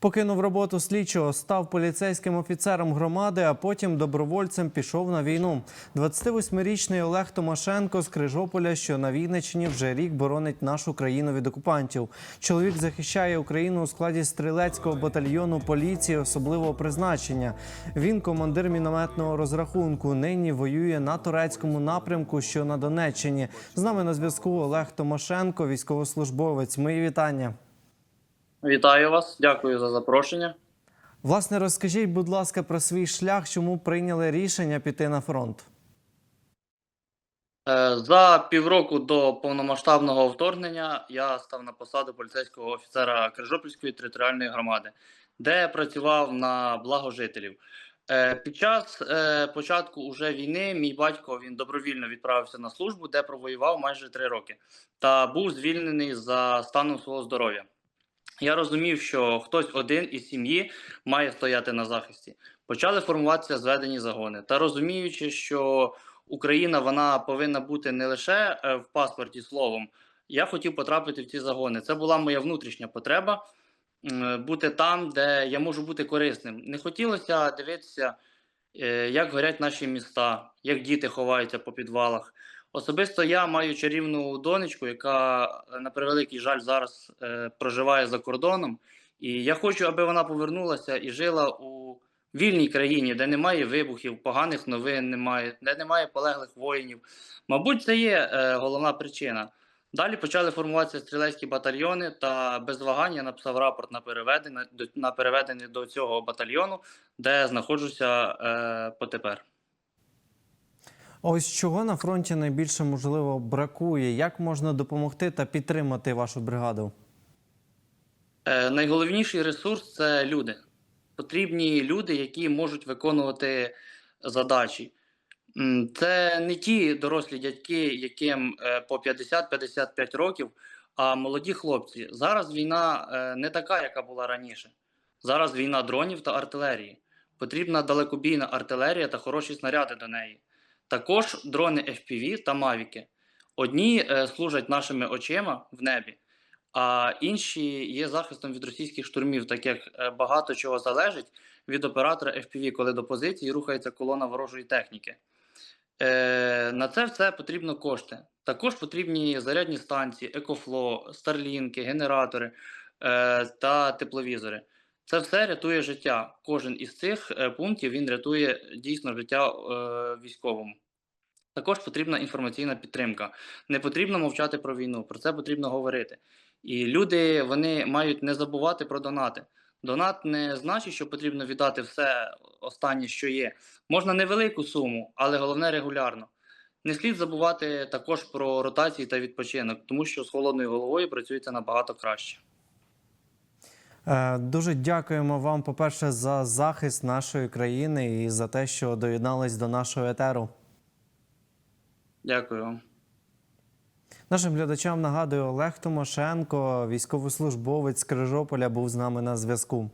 Покинув роботу слідчого, став поліцейським офіцером громади, а потім добровольцем пішов на війну. 28-річний Олег Томашенко з Крижополя, що на Вінниччині вже рік боронить нашу країну від окупантів. Чоловік захищає Україну у складі стрілецького батальйону поліції особливого призначення. Він командир мінометного розрахунку. Нині воює на турецькому напрямку, що на Донеччині. З нами на зв'язку Олег Томашенко, військовослужбовець. Мої вітання. Вітаю вас, дякую за запрошення. Власне, розкажіть, будь ласка, про свій шлях, чому прийняли рішення піти на фронт. Е, За півроку до повномасштабного вторгнення я став на посаду поліцейського офіцера Крижопільської територіальної громади, де працював на благо жителів. Е, Під час е, початку уже війни мій батько він добровільно відправився на службу, де провоював майже три роки, та був звільнений за станом свого здоров'я. Я розумів, що хтось один із сім'ї має стояти на захисті. Почали формуватися зведені загони. Та розуміючи, що Україна вона повинна бути не лише е, в паспорті словом, я хотів потрапити в ці загони. Це була моя внутрішня потреба бути там, де я можу бути корисним. Не хотілося дивитися, е, як горять наші міста, як діти ховаються по підвалах. Особисто я маю чарівну донечку, яка, е, на превеликий жаль, зараз е, проживає за кордоном. І я хочу, аби вона повернулася і жила у вільній країні, де немає вибухів, поганих новин немає, де немає полеглих воїнів. Мабуть, це є е, головна причина. Далі почали формуватися стрілецькі батальйони, та без вагань я написав рапорт на переведення на переведення до цього батальйону, де знаходжуся е, потепер. Ось чого на фронті найбільше можливо бракує. Як можна допомогти та підтримати вашу бригаду? Е, найголовніший ресурс це люди. Потрібні люди, які можуть виконувати задачі. Це не ті дорослі дядьки, яким е, по 50-55 років, а молоді хлопці. Зараз війна е, не така, яка була раніше. Зараз війна дронів та артилерії. Потрібна далекобійна артилерія та хороші снаряди до неї. Також дрони FPV та мавіки. Одні е, служать нашими очима в небі, а інші є захистом від російських штурмів, так як е, багато чого залежить від оператора FPV, коли до позиції рухається колона ворожої техніки. Е, на це все потрібно кошти. Також потрібні зарядні станції, екофло, старлінки, генератори е, та тепловізори. Це все рятує життя. Кожен із цих е, пунктів він рятує дійсно життя е, військовому. Також потрібна інформаційна підтримка. Не потрібно мовчати про війну, про це потрібно говорити. І люди вони мають не забувати про донати. Донат не значить, що потрібно віддати все останнє, що є. Можна невелику суму, але головне регулярно. Не слід забувати також про ротації та відпочинок, тому що з холодною головою працюється набагато краще. Е, Дуже дякуємо вам, по-перше, за захист нашої країни і за те, що доєднались до нашого етеру. Дякую вам. Нашим глядачам нагадую, Олег Томашенко, військовослужбовець з Крижополя, був з нами на зв'язку.